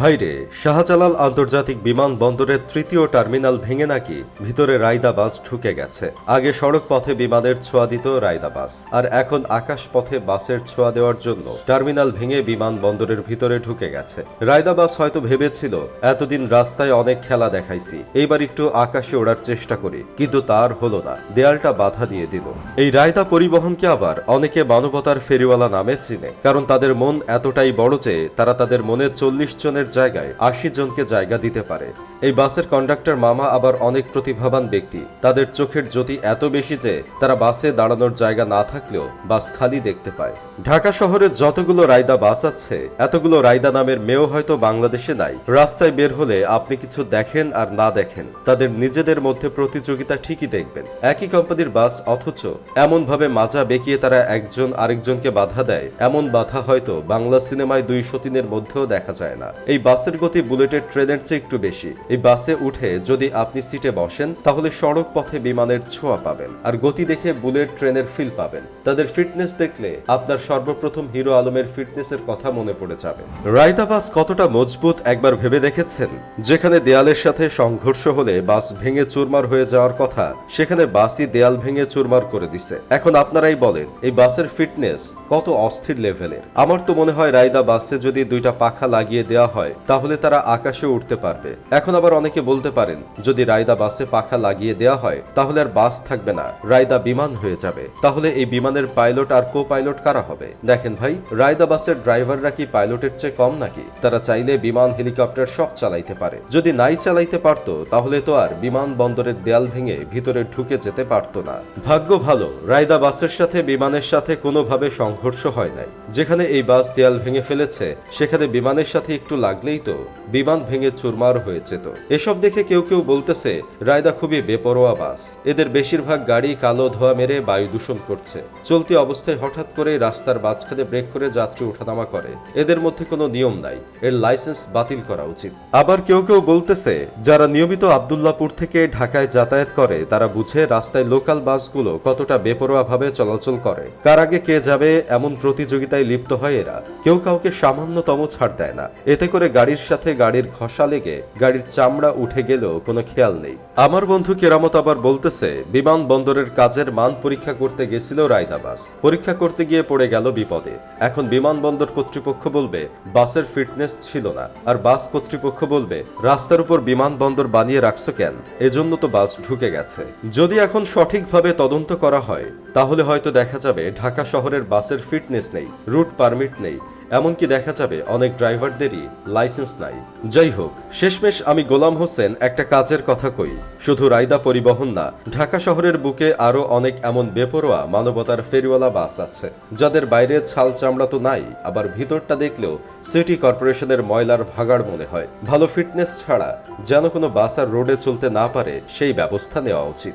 ভাইরে শাহজালাল আন্তর্জাতিক বিমানবন্দরের তৃতীয় টার্মিনাল ভেঙে নাকি ভিতরে রায়দা বাস ঢুকে গেছে। আগে সড়ক পথে বিমানের ছোঁয়া দিত রায়দা বাস আর এখন আকাশ পথে বাসের ছোঁয়া দেওয়ার জন্য টার্মিনাল ভেঙে বিমানবন্দরের ভিতরে ঢুকে গেছে। রায়দা বাস হয়তো ভেবেছিল, এতদিন রাস্তায় অনেক খেলা দেখাইছি, এইবার একটু আকাশে ওড়ার চেষ্টা করি। কিন্তু তার হলো না, দেয়ালটা বাধা দিয়ে দিল। এই রায়দা পরিবহনকে আবার অনেকে মানবতার ফেরিওয়ালা নামে চিনে, কারণ তাদের মন এতটাই বড় যে তারা তাদের মনে চল্লিশ জনের জায়গায় আশি জনকে জায়গা দিতে পারে। এই বাসের কন্ডাক্টর মামা আবার অনেক প্রতিভাবান ব্যক্তি। তাদের চোখের জ্যোতি এত বেশি যে তারা বাসে দাঁড়ানোর জায়গা না থাকলেও বাস খালি দেখতে পায়। ঢাকা শহরে যতগুলো রায়দা বাস আছে, এতগুলো রায়দা নামের মেয়েও হয়তো বাংলাদেশে নাই। রাস্তায় বের হলে আপনি কিছু দেখেন আর না দেখেন। তাদের নিজেদের মধ্যে প্রতিযোগিতা ঠিকই দেখবেন। একই কোম্পানির বাস অথচ এমন ভাবে মাজা বেঁকিয়ে তারা একজন আরেকজনকে বাধা দেয়। এমন বাধা হয়তো বাংলা সিনেমায় দুই সতীনের মধ্যেও দেখা যায় না। এই বাসের গতি বুলেটের ট্রেনের চেয়ে একটু বেশি। এই বাসে উঠে যদি আপনি সিটে বসেন, তাহলে সড়ক পথে বিমানের ছোঁয়া পাবেন আর গতি দেখে বুলেট ট্রেনের ফিল পাবেন। তাদের ফিটনেস দেখলে আপনার সর্বপ্রথম হিরো আলমের ফিটনেসের কথা মনে পড়ে যাবে। রায়তা বাস কতটা মজবুত একবার ভেবে দেখেছেন? যেখানে দেয়ালের সাথে সংঘর্ষ হলে বাস ভেঙে চুরমার হয়ে যাওয়ার কথা, সেখানে বাসই দেয়াল ভেঙে চুরমার করে দিছে। এখন আপনারাই বলেন, এই বাসের ফিটনেস কত অস্থির লেভেলের আমার তো মনে হয় রায়দা বাসে যদি দুইটা পাখা লাগিয়ে দেওয়া হয়, তাহলে তারা আকাশে উঠতে পারবে। এখন আবার অনেকে বলতে পারেন, যদি রায়দা বাসে পাখা লাগিয়ে দেওয়া হয়, তাহলে আর বাস থাকবে না, রায়দা বিমান হয়ে যাবে। তাহলে এই বিমানের পাইলট আর কো পাইলট কারা হবে? দেখেন ভাই, রায়দা বাসের ড্রাইভাররা কি পাইলটের চেয়ে কম নাকি? তারা চাইলে বিমান হেলিকপ্টার সব চালাইতে পারে। যদি নাই চালাইতে পারতো, তাহলে তো আর বিমান বন্দরের দেয়াল ভেঙে ভিতরে ঢুকে যেতে পারতো না। ভাগ্য ভালো, রায়দা বাসের সাথে বিমানের সাথে কোনোভাবে সংঘর্ষ হয় নাই। যেখানে এই বাস দেয়াল ভেঙে ফেলেছে, সেখানে বিমানের সাথে একটু লাগলেই তো বিমান ভেঙে চুরমার হয়ে যেত। এসব দেখে কেউ কেউ বলতেছে, রায়দা খুবই বেপরোয়া বাস। এদের বেশিরভাগ গাড়ি কালো ধোয়া মেরে বায়ু দূষণ করছে। চলতি অবস্থায় হঠাৎ করে রাস্তার মাঝখানে ব্রেক করে যাত্রী ওঠানামা করে। এদের মধ্যে কোনো নিয়ম নাই। এর লাইসেন্স বাতিল করা উচিত। আবার কেউ কেউ বলতেছে, যারা নিয়মিত আবদুল্লাপুর থেকে ঢাকায় যাতায়াত করে, তারা বুঝে রাস্তায় লোকাল বাসগুলো কতটা বেপরোয়াভাবে চলাচল করে। কার আগে কে যাবে এমন প্রতিযোগিতায় লিপ্ত হয় এরা। কেউ কাউকে সামান্যতম ছাড় দেয় না। এতে করে গাড়ির সাথে গাড়ির ঘষা লেগে গাড়ির চামড়া উঠে গেলেও কোনো খেয়াল নেই। আমার বন্ধু কেরামত আবার বলতেছে, বিমান বন্দরের কাজের মান পরীক্ষা করতে গেছিল রায়দা বাস পরীক্ষা করতে গিয়ে পড়ে গেল বিপদে। এখন বিমানবন্দর কর্তৃপক্ষ বলবে, বাসের ফিটনেস ছিল না। আর বাস কর্তৃপক্ষ বলবে, রাস্তার উপর বিমানবন্দর বানিয়ে রাখছো কেন? এজন্য তো বাস ঢুকে গেছে। যদি এখন সঠিকভাবে তদন্ত করা হয়, তাহলে হয়তো দেখা যাবে ঢাকা শহরের বাসের ফিটনেস নেই, রুট পারমিট নেই। এমনকি দেখা যাবে অনেক ড্রাইভারদেরই লাইসেন্স নাই। যাই হোক শেষমেশ আমি গোলাম হোসেন একটা কাজের কথা কই। শুধু রায়দা পরিবহন না, ঢাকা শহরের বুকে আরও অনেক এমন বেপরোয়া মানবতার ফেরিওয়ালা বাস আছে, যাদের বাইরে ছাল চামড়া তো নাই, আবার ভিতরটা দেখলেও সিটি কর্পোরেশনের ময়লার ভাগাড় মনে হয়। ভালো ফিটনেস ছাড়া যেন কোনো বাস আর রোডে চলতে না পারে, সেই ব্যবস্থা নেওয়া উচিত।